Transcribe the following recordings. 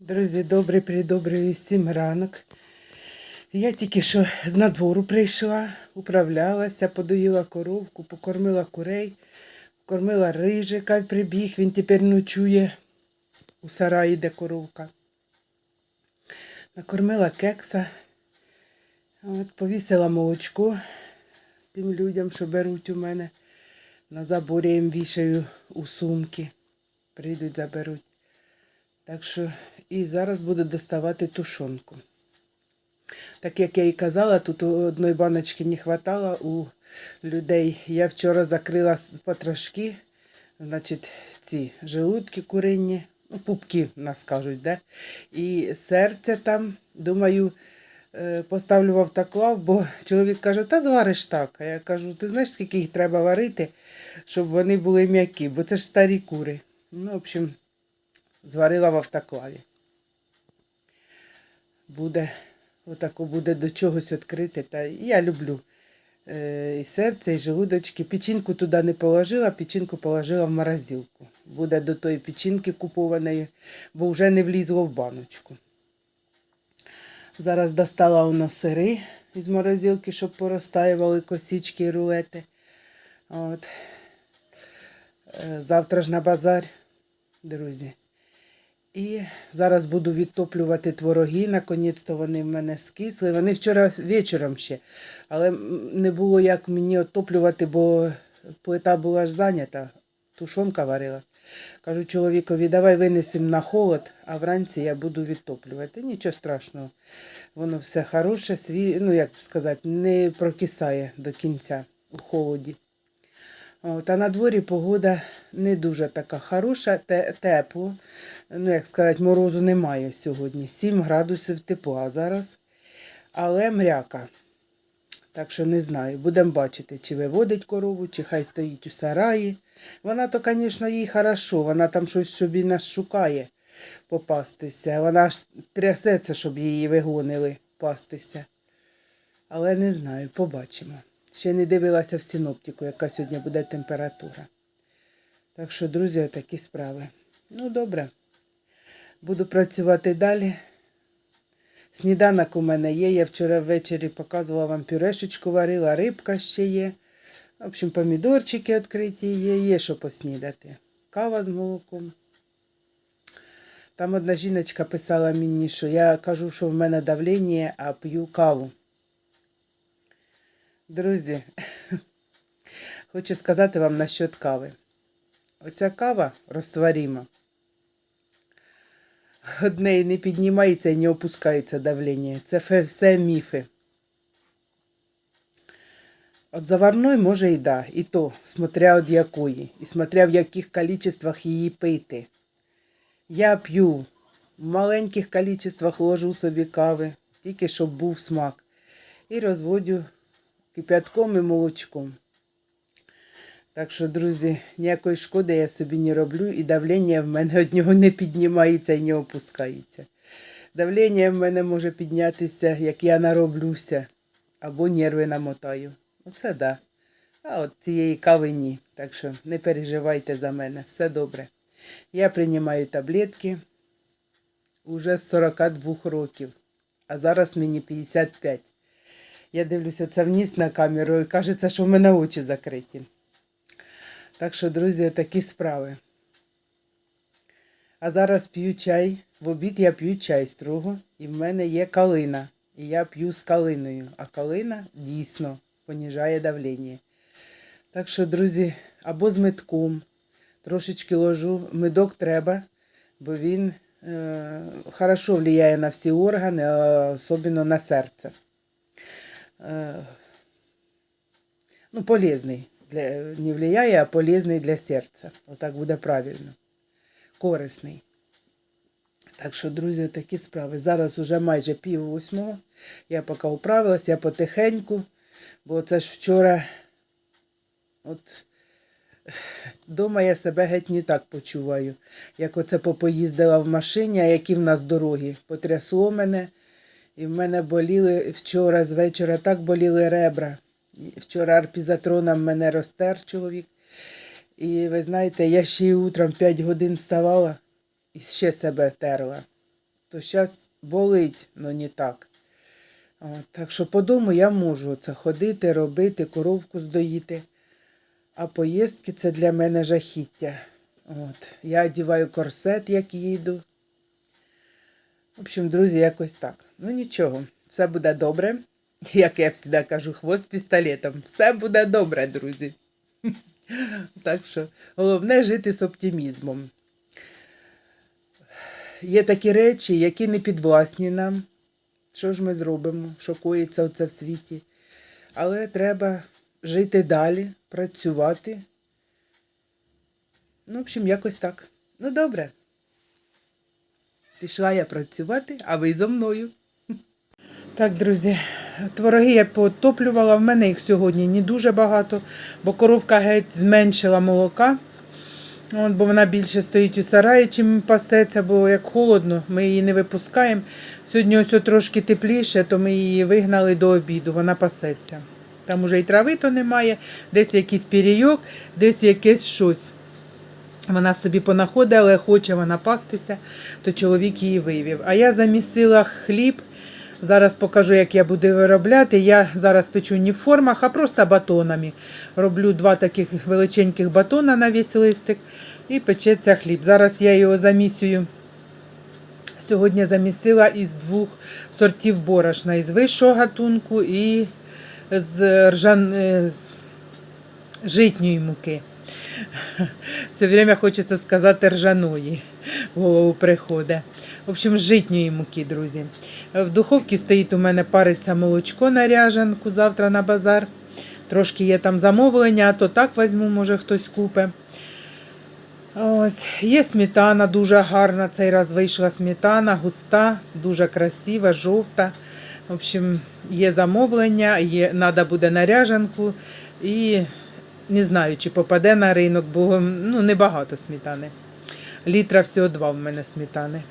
Друзі, добрий придобрий всім ранок. Я тільки що з надвору прийшла, управлялася, подоїла коровку, покормила курей, кормила рижика, прибіг, він тепер ночує у сараї, де коровка. Накормила кекса, от, повісила молочко тим людям, що беруть у мене. На заборі їм вішаю у сумки. Прийдуть, заберуть. Так що і зараз буду доставати тушонку. Так як я і казала, тут одної баночки не вистачало у людей. Я вчора закрила потрошки, значить, ці желудки куринні, ну, пупки нас кажуть, де? і серце там, думаю, е, поставлю в автоклав, бо чоловік каже, та звариш так. А я кажу, ти знаєш, скільки їх треба варити, щоб вони були м'які, бо це ж старі кури. Ну, в общем, зварила в автоклаві. Буде, отако буде до чогось відкрити. Та я люблю е, і серце, і желудочки. Печінку туди не положила, печінку положила в морозилку. Буде до тої печінки купованої, бо вже не влізло в баночку. Зараз достала воно сири із морозилки, щоб порозтаювали косички і рулети. От. Е, Завтра ж на базар, друзі. І зараз буду відтоплювати твороги. Наконець-то вони в мене скисли. Вони вчора вечором ще, але не було як мені оттоплювати, бо плита була ж зайнята, тушонка варила. Кажу чоловікові, давай винесемо на холод, а вранці я буду відтоплювати. Нічого страшного. Воно все хороше, сві... ну як сказати, не прокисає до кінця у холоді. От, а на дворі погода не дуже така хороша, те, тепло. Ну, як сказати, морозу немає сьогодні. 7 градусів тепла зараз, але мряка. Так що не знаю, будемо бачити, чи виводить корову, чи хай стоїть у сараї. Вона то, звісно, їй хорошо, вона там щось собі нас шукає попастися. Вона ж трясеться, щоб її вигонили пастися. Але не знаю, побачимо. Ще не дивилася в синоптику, яка сьогодні буде температура. Так що, друзі, такі справи. Ну, добре. Буду працювати далі. Сніданок у мене є. Я вчора ввечері показувала вам пюрешечку варила, рибка ще є. В общем, помідорчики відкриті є, є що поснідати. Кава з молоком. Там одна жіночка писала мені, що я кажу, що в мене давлення, а п'ю каву. Друзі, хочу сказати вам насчет кави. Оця кава розтворима. Од неї не піднімається і не опускається давлення. Це все міфи. От заварної може і да, і то, смотря від якої, і смотря в яких количествах її пити. Я п'ю в маленьких количествах ложу собі кави, тільки щоб був смак. І розводю кип'ятком і молочком. Так що, друзі, ніякої шкоди я собі не роблю, і давлення в мене від нього не піднімається і не опускається. Давлення в мене може піднятися, як я нароблюся, або нерви намотаю. Оце да. А от цієї кави ні. Так що не переживайте за мене, все добре. Я приймаю таблетки уже з 42 років, а зараз мені 55. Я дивлюся це вниз на камеру і кажеться, що в мене очі закриті. Так що, друзі, такі справи. А зараз п'ю чай. В обід я п'ю чай строго, і в мене є калина. І я п'ю з калиною. А калина дійсно поніжає давлення. Так що, друзі, або з медком. Трошечки ложу. Медок треба, бо він е, хорошо впливає на всі органи, особливо на серце. Е, ну, полезний. Для, не влияє, а полезний для серця. Отак буде правильно. Корисний. Так що, друзі, такі справи. Зараз уже майже пів восьмого. Я поки управилась, я потихеньку, бо це ж вчора. От Дома я себе геть не так почуваю, як оце попоїздила в машині, а які в нас дороги. Потрясло мене, і в мене боліли вчора з вечора так боліли ребра. Вчора арпізатроном мене розтер чоловік. І ви знаєте, я ще й утром 5 годин вставала і ще себе терла. то зараз болить, але не так. От, так що по дому я можу це ходити, робити, коровку здоїти. А поїздки це для мене жахіття. От. Я одіваю корсет, як їду. В общем, друзі, якось так. Ну нічого, все буде добре. Як я завжди кажу, хвост пістолетом. Все буде добре, друзі. Так що головне жити з оптимізмом. Є такі речі, які не підвласні нам. Що ж ми зробимо? Що коїться оце в світі? Але треба жити далі, працювати. Ну, в общем, якось так. Ну, добре. Пішла я працювати, а ви зо мною. Так, друзі, твороги я потоплювала. В мене їх сьогодні не дуже багато, бо коровка геть зменшила молока. От, бо вона більше стоїть у сараї, чим пасеться, бо як холодно, ми її не випускаємо. Сьогодні ось трошки тепліше, то ми її вигнали до обіду, вона пасеться. Там уже і трави то немає, десь якийсь пірійок, десь якесь щось. Вона собі понаходила, але хоче вона пастися, то чоловік її вивів. А я замісила хліб. Зараз покажу, як я буду виробляти. Я зараз печу не в формах, а просто батонами. Роблю два таких величеньких батона на весь листик і печеться хліб. Зараз я його замісюю. Сьогодні замісила із двох сортів борошна, із вищого гатунку і з, ржан... е, з житньої муки. Все время хочеться сказати ржаної. В голову приходить. В общем, з житньої муки, друзі. В духовці стоїть у мене париться молочко на ряжанку завтра на базар. Трошки є там замовлення, а то так візьму, може хтось купить. Ось, є сметана дуже гарна. Цей раз вийшла сметана, густа, дуже красива, жовта. В общем, є замовлення, є, треба буде на ряжанку. І не знаю, чи попаде на ринок, бо ну, небагато сметани. Літра всього два в мене сметани.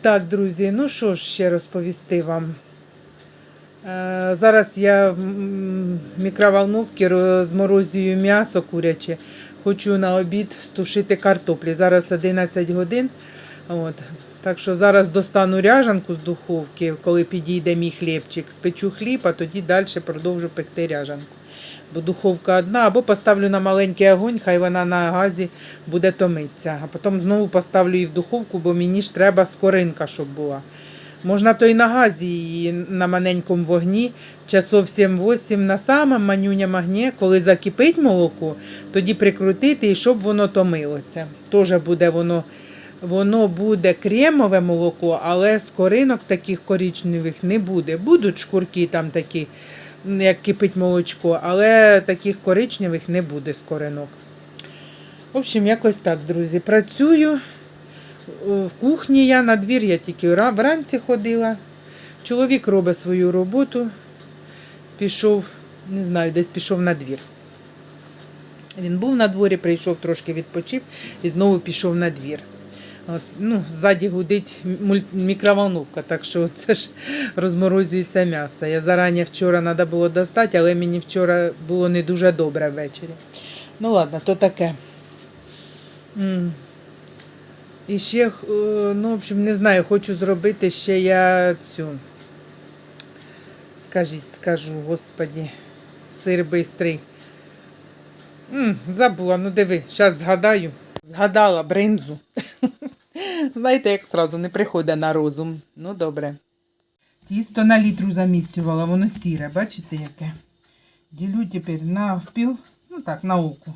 Так, друзі, ну що ж ще розповісти вам. Е, Зараз я в мікроволновці розморозюю м'ясо куряче. Хочу на обід стушити картоплі. Зараз 11 годин. От. Так що зараз достану ряжанку з духовки, коли підійде мій хлібчик, спечу хліб, а тоді далі продовжу пекти ряжанку. Бо духовка одна, або поставлю на маленький огонь, хай вона на газі буде томитися. А потім знову поставлю її в духовку, бо мені ж треба скоринка, щоб була. Можна то й на газі її на маленькому вогні, часов 7-8 на самому манюням огні, коли закипить молоко, тоді прикрутити і щоб воно томилося. Теж буде воно, воно буде кремове молоко, але скоринок таких коричневих не буде. Будуть шкурки там такі, як кипить молочко, але таких коричневих не буде скоринок. В общем, якось так, друзі. Працюю. В кухні я на двір, я тільки вранці ходила. Чоловік робить свою роботу, пішов, не знаю, десь пішов на двір. Він був на дворі, прийшов трошки відпочив і знову пішов на двір. Ну, ззаді гудить мікроволновка, так що це ж розморозюється м'ясо. Я зарані вчора треба було достати, але мені вчора було не дуже добре ввечері. Ну ладно, то таке. І ще, е, ну, в общем, не знаю, хочу зробити ще я цю. Скажіть, скажу, господі, сир бистрий. Забула, ну диви, зараз згадаю. Згадала бринзу. Знаєте, як сразу не приходить на розум. Ну, добре. Тісто на літру замістювала, воно сіре, бачите яке? Ділю тепер навпіл, ну так, на око.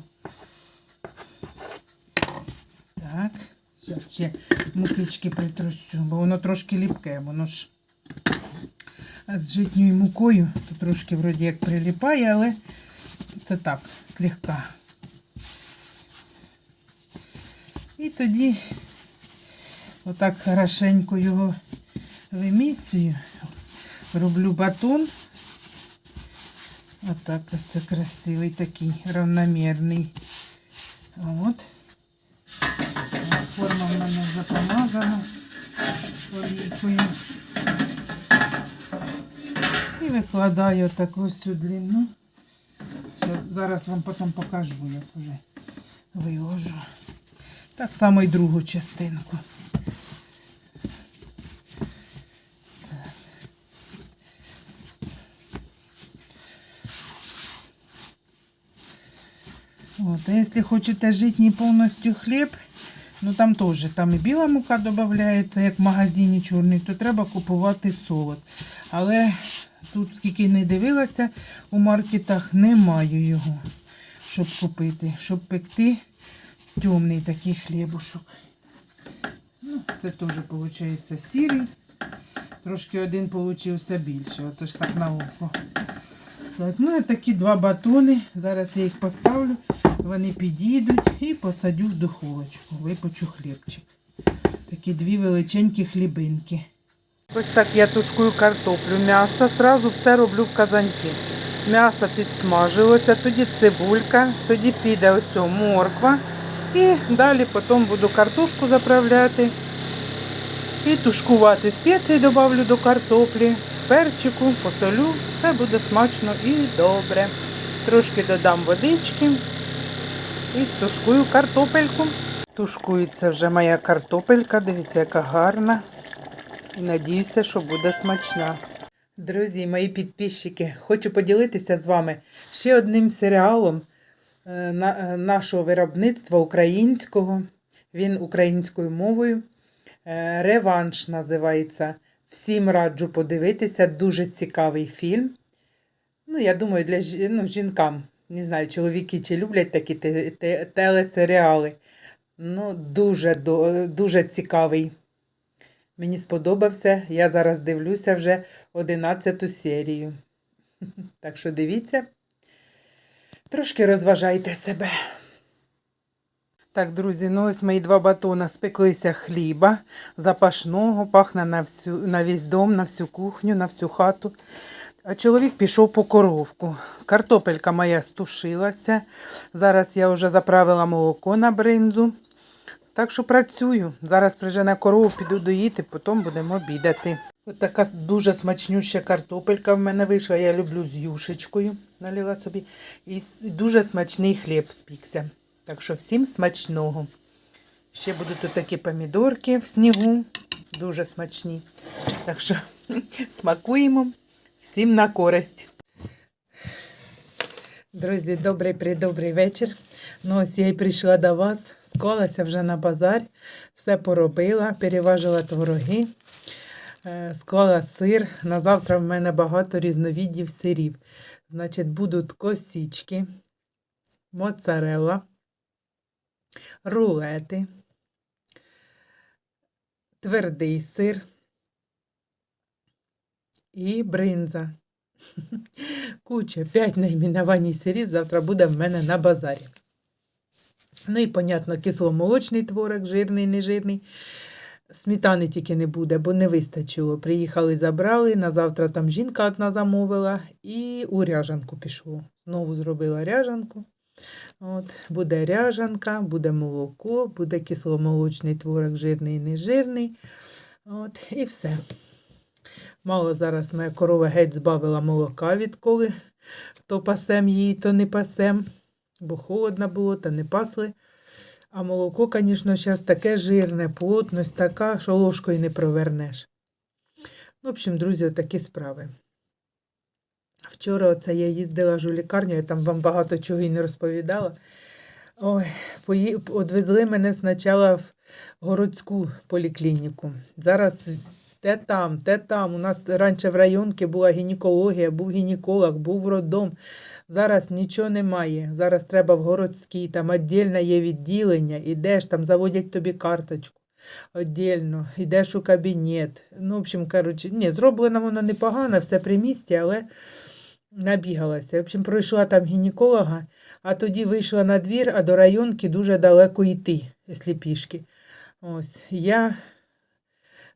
Так, зараз ще мукички притрусю, бо воно трошки ліпке, воно ж з житньою мукою, то трошки вроді як приліпає, але це так, слегка. І тоді отак хорошенько його вимісюю, роблю батон. Отак ось це красивий такий равномірний. От. Форма в мене вже помазана. І викладаю таку ось цю длину. Зараз вам потім покажу, як вже виложу. Так само і другу частинку. От, а якщо хочете житній повністю хліб, ну там теж там і біла мука додається, як в магазині чорний, то треба купувати солод. Але тут, скільки не дивилася, у маркетах немає його, щоб купити, щоб пекти темний такий хлібушок. Ну, це теж виходить сірий. Трошки один получився більше. Оце ж так на око. Так, ну і такі два батони. Зараз я їх поставлю, вони підійдуть і посадю в духовочку. Випечу хлібчик. Такі дві величенькі хлібинки. Ось так я тушкую картоплю. М'ясо зразу все роблю в казанці. М'ясо підсмажилося, тоді цибулька, тоді піде ось морква. І далі потім буду картошку заправляти. І тушкувати спеції додавлю до картоплі, перчику, посолю, все буде смачно і добре. Трошки додам водички і тушкую картопельку. Тушкується вже моя картопелька, дивіться, яка гарна. І надіюся, що буде смачна. Друзі, мої підписчики, хочу поділитися з вами ще одним серіалом е, е, нашого виробництва українського. Він українською мовою. Е, Реванш називається. Всім раджу подивитися. Дуже цікавий фільм. Ну, я думаю, для ну, жінкам. Не знаю, чоловіки чи люблять такі те- те- телесеріали. Ну, дуже, дуже цікавий. Мені сподобався. Я зараз дивлюся вже 11 серію. Так що дивіться. Трошки розважайте себе. Так, друзі, ну ось мої два батона спеклися хліба запашного, пахне на, всю, на весь дом, на всю кухню, на всю хату. А чоловік пішов по коровку. Картопелька моя стушилася. Зараз я вже заправила молоко на бринзу. Так що працюю. Зараз прижене корову, піду доїти, потім будемо обідати. Ось така дуже смачнюща картопелька в мене вийшла. Я люблю з юшечкою. Налила собі. І дуже смачний хліб спікся. Так що всім смачного. Ще будуть тут такі помідорки в снігу. Дуже смачні. Так що смакуємо. Всім на користь. Друзі, добрий придобрий вечір. Ну, ось я й прийшла до вас, склалася вже на базар, все поробила, переважила твороги, е, склала сир. На завтра в мене багато різновидів сирів. Значить, будуть косічки, моцарелла, рулети, твердий сир і бринза. Куча, п'ять найменувань сирів завтра буде в мене на базарі. Ну і, понятно, кисломолочний творог, жирний, нежирний. Сметани тільки не буде, бо не вистачило. Приїхали, забрали. На завтра там жінка одна замовила і у ряжанку пішло. Знову зробила ряжанку. От, буде ряжанка, буде молоко, буде кисломолочний творог, жирний і нежирний. От, і все. Мало зараз моя корова геть збавила молока, відколи то пасем її, то не пасем, бо холодно було, та не пасли. А молоко, звісно, зараз таке жирне, плотність така, що ложкою не провернеш. В общем, друзі, такі справи. Вчора оце я їздила ж у лікарню, я там вам багато чого і не розповідала. Ой. Одвезли мене спочатку в городську поліклініку. Зараз те там, те там. У нас раніше в районці була гінекологія, був гінеколог, був роддом. Зараз нічого немає. Зараз треба в городській, там віддільне є відділення, ідеш, там заводять тобі карточку. Отдельно, йдеш у кабінет. Ну, в общем, коротше, ні, зроблено воно непогано, все при місті, але набігалася. В общем, пройшла там гінеколога, а тоді вийшла на двір, а до районки дуже далеко йти, якщо пішки. Ось, я,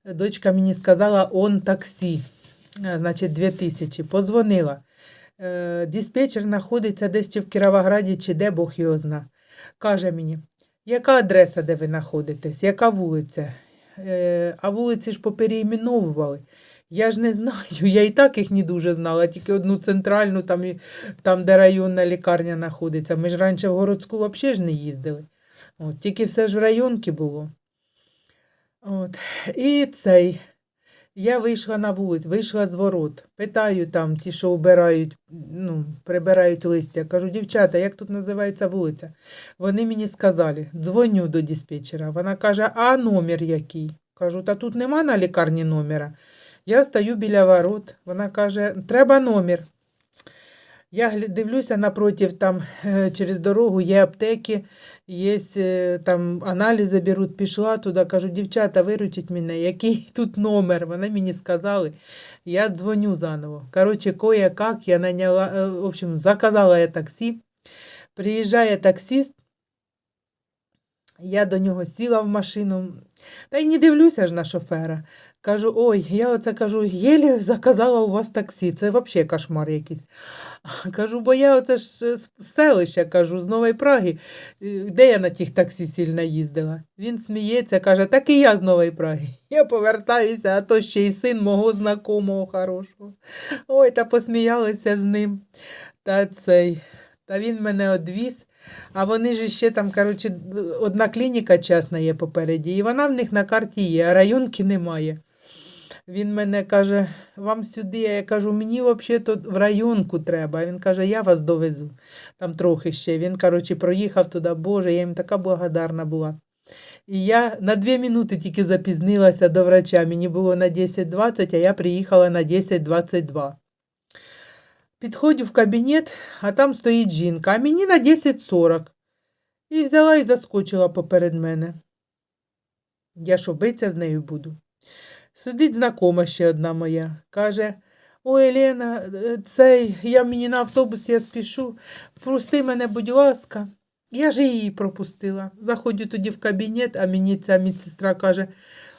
дочка мені сказала, он таксі, Е, значить, 2000. Позвонила. Е, диспетчер знаходиться десь в Кіровограді, чи де Бог його зна. Каже мені, яка адреса, де ви знаходитесь, яка вулиця? Е, а вулиці ж попереіменовували. Я ж не знаю, я і так їх не дуже знала, тільки одну центральну, там, там де районна лікарня знаходиться. Ми ж раніше в городську взагалі ж не їздили. От, тільки все ж в районки було. От. І цей. Я вийшла на вулицю, вийшла з ворот. Питаю там ті, що убирають, ну, прибирають листя. Кажу, дівчата, як тут називається вулиця? Вони мені сказали, дзвоню до диспетчера. Вона каже, а номер який? Кажу, та тут нема на лікарні номера. Я стою біля ворот. Вона каже, треба номер. Я дивлюся напротив, там е, через дорогу є аптеки, є е, там аналізи беруть, пішла туди, кажу, дівчата, виручіть мене, який тут номер? Вони мені сказали, я дзвоню заново. Коротше, кое-как я наняла, е, в общем, заказала я таксі. Приїжджає таксист, я до нього сіла в машину, та й не дивлюся ж на шофера. Кажу, ой, я оце кажу, єлі заказала у вас таксі. Це взагалі кошмар якийсь. Кажу, бо я оце ж з селища, кажу, з Нової Праги. Е, Де я на тих таксі сильно їздила? Він сміється, каже, так і я з Нової Праги. Я повертаюся, а то ще й син мого знакомого хорошого. Ой, та посміялися з ним. Та цей. Та він мене одвіз. А вони ж ще там, коротше, одна клініка чесна є попереді, і вона в них на карті є, а районки немає. Він мене каже, вам сюди, я кажу, мені взагалі в районку треба. Він каже, я вас довезу. Там трохи ще. Він, коротше, проїхав туди, Боже, я їм така благодарна була. І я на дві минути тільки запізнилася до врача. Мені було на 10.20, а я приїхала на 10.22. Підходжу в кабінет, а там стоїть жінка, а мені на 10.40. І взяла і заскочила поперед мене. Я що, биться з нею буду? Сидить знакома ще одна моя. Каже: Ой, Лена, е, цей, я мені на автобусі я спішу. Прости мене, будь ласка. Я ж її пропустила. Заходжу тоді в кабінет, а мені ця медсестра каже,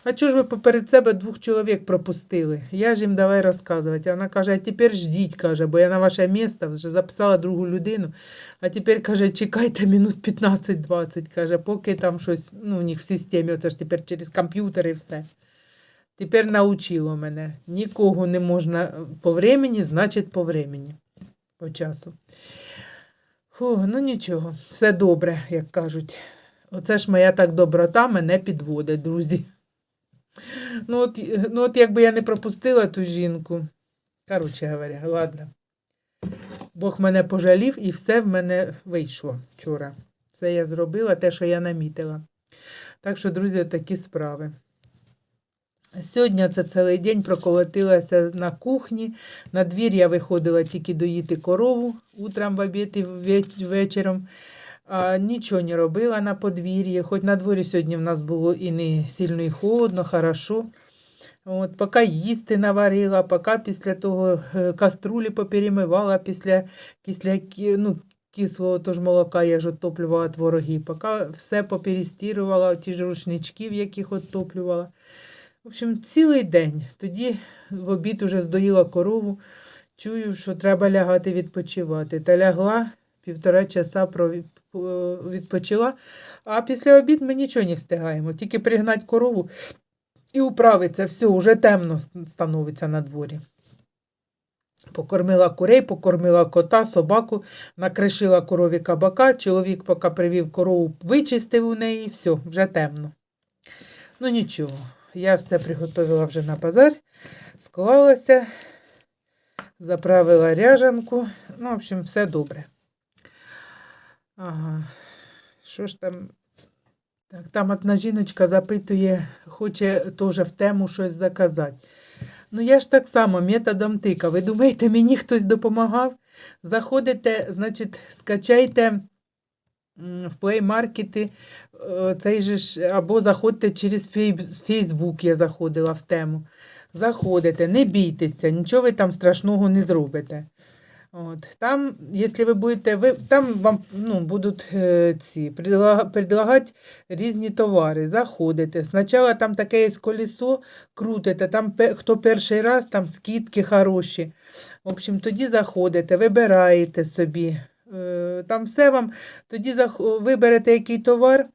а чого ж ви поперед себе двох чоловік пропустили? Я ж їм давай розказувати. Вона каже, а тепер ждіть, каже, бо я на ваше місце вже записала другу людину. А тепер каже, чекайте минут 15-20, каже, поки там щось, ну, у них в системі, оце ж тепер через комп'ютер і все. Тепер научило мене. Нікого не можна по времені, значить по времені, по часу. Фу, ну нічого, все добре, як кажуть. Оце ж моя так доброта мене підводить, друзі. Ну от, ну, от якби я не пропустила ту жінку. Коротше говоря, ладно. Бог мене пожалів і все в мене вийшло вчора. Все я зробила, те, що я намітила. Так що, друзі, такі справи. Сьогодні це цілий день проколотилася на кухні. На двір я виходила тільки доїти корову утром в обід і вечором. Нічого не робила на подвір'ї, хоч на дворі сьогодні в нас було і не сильно і холодно, хорошо. От, поки їсти наварила, поки після того е, каструлі поперемивала, після, після ну, кислого тож молока я ж отоплювала твороги, поки все поперестірувала, ті ж рушнички, в яких отоплювала. В общем, цілий день. Тоді в обід уже здоїла корову, чую, що треба лягати відпочивати. Та лягла, півтора часа відпочила, а після обід ми нічого не встигаємо. Тільки пригнати корову і управиться, все, вже темно становиться на дворі. Покормила курей, покормила кота, собаку, накришила корові кабака. Чоловік, поки привів корову, вичистив у неї, все, вже темно. Ну нічого, я все приготувала вже на базар, склалася, заправила ряжанку. Ну, в общем, все добре. Ага. Що ж там? Так, там одна жіночка запитує, хоче теж в тему щось заказати. Ну, я ж так само методом тика. Ви думаєте, мені хтось допомагав? Заходите, значить, скачайте в е, цей же ж, або заходьте через фей- Facebook, я заходила в тему. Заходите, не бійтеся, нічого ви там страшного не зробите. От, там, якщо ви будете, ви, там вам ну, будуть е, ці предлагати різні товари. Заходите. Спочатку там таке є колесо, крутите, там хто перший раз, там скидки хороші. В общем, тоді заходите, вибираєте собі. Е, там все вам, тоді зах- виберете який товар,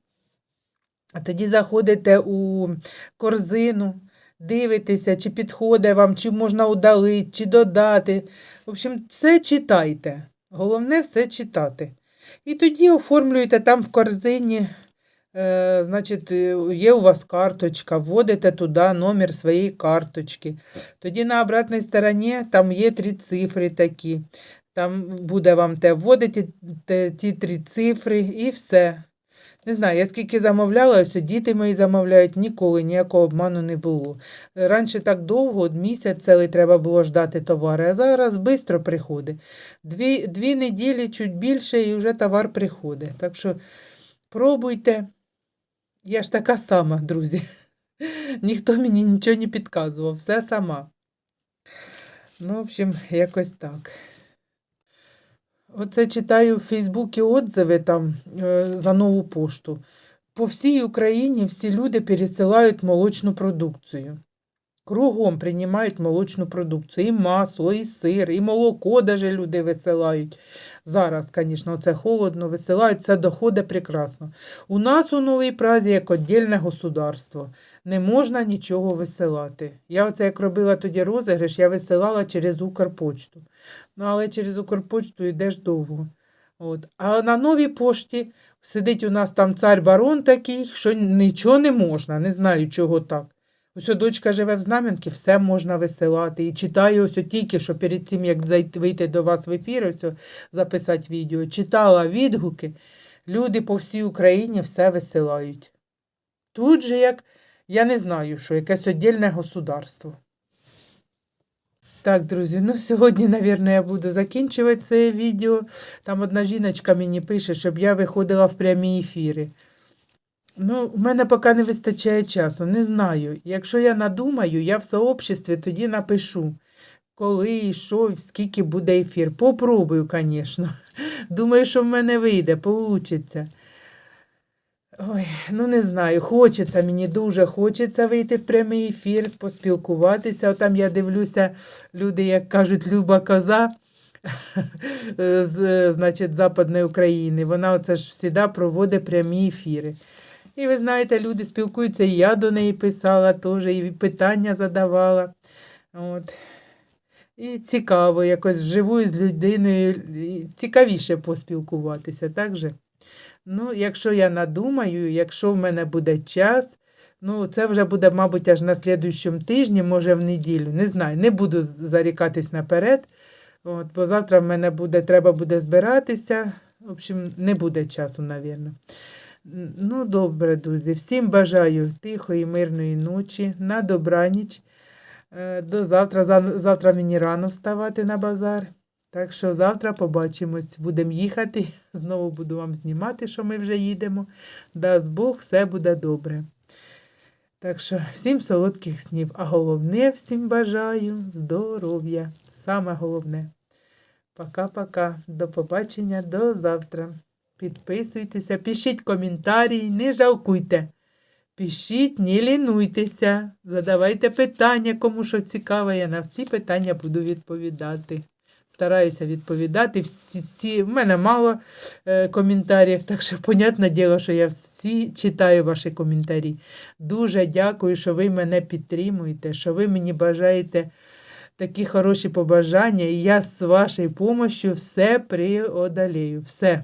а тоді заходите у корзину, дивитеся, чи підходить вам, чи можна удалити, чи додати. В общем, все читайте. Головне все читати. І тоді оформлюєте там в корзині Е, значить, є у вас карточка, вводите туди номер своєї карточки. Тоді на обратній стороні там є три цифри такі. Там буде вам те вводити ті три цифри і все. Не знаю, я скільки замовляла, ось діти мої замовляють, ніколи ніякого обману не було. Раніше так довго, місяць цілий треба було ждати товари, а зараз швидко приходить. Дві, дві неділі, чуть більше, і вже товар приходить. Так що пробуйте. Я ж така сама, друзі. Ніхто мені нічого не підказував, все сама. Ну, в общем, якось так. Оце читаю в Фейсбуці отзиви там е, за нову пошту. По всій Україні всі люди пересилають молочну продукцію. Кругом приймають молочну продукцію. І масло, і сир, і молоко даже люди висилають. Зараз, звісно, це холодно, висилають, це доходить прекрасно. У нас у Новій Празі як віддільне государство. Не можна нічого висилати. Я оце як робила тоді розіграш, я висилала через Укрпочту. Ну, але через Укрпочту йдеш довго. От. А на новій пошті сидить у нас там цар-барон такий, що нічого не можна, не знаю, чого так. Ось дочка живе в Знам'янки, все можна висилати. І читаю ось тільки, що перед тим, як зайти, вийти до вас в ефір, ось записати відео, читала відгуки. Люди по всій Україні все висилають. Тут же, як, я не знаю, що якесь віддільне государство. Так, друзі, ну сьогодні, мабуть, я буду закінчувати це відео. Там одна жіночка мені пише, щоб я виходила в прямі ефіри. Ну, у мене поки не вистачає часу, не знаю. Якщо я надумаю, я в сообществі тоді напишу, коли що, скільки буде ефір. Попробую, звісно. Думаю, що в мене вийде, получиться. Ой, ну не знаю, хочеться мені дуже хочеться вийти в прямий ефір, поспілкуватися. Отам я дивлюся, люди, як кажуть, Люба коза з, значить, Западної України. Вона оце ж завжди проводить прямі ефіри. І ви знаєте, люди спілкуються, і я до неї писала теж, і питання задавала. От. І цікаво, якось вживу з людиною, цікавіше поспілкуватися, так же? Ну, якщо я надумаю, якщо в мене буде час, ну, це вже буде, мабуть, аж на слідуючому тижні, може в неділю. Не знаю, не буду зарікатись наперед. От, бо завтра в мене буде, треба буде збиратися. В общем, не буде часу, мабуть. Ну, добре, друзі. Всім бажаю тихої, мирної ночі, на добраніч. Е, До завтра. Завтра мені рано вставати на базар. Так що завтра побачимось. Будемо їхати. Знову буду вам знімати, що ми вже їдемо. Дасть Бог, все буде добре. Так що всім солодких снів. А головне всім бажаю здоров'я. Саме головне. Пока-пока. До побачення, до завтра. Підписуйтеся, пишіть коментарі, не жалкуйте. Пишіть, не лінуйтеся, задавайте питання, кому що цікаво, я на всі питання буду відповідати. Стараюся відповідати. Всі, всі... В мене мало е, коментарів, так що, понятне діло, що я всі читаю ваші коментарі. Дуже дякую, що ви мене підтримуєте, що ви мені бажаєте такі хороші побажання, і я з вашою допомогою все преодолею. Все.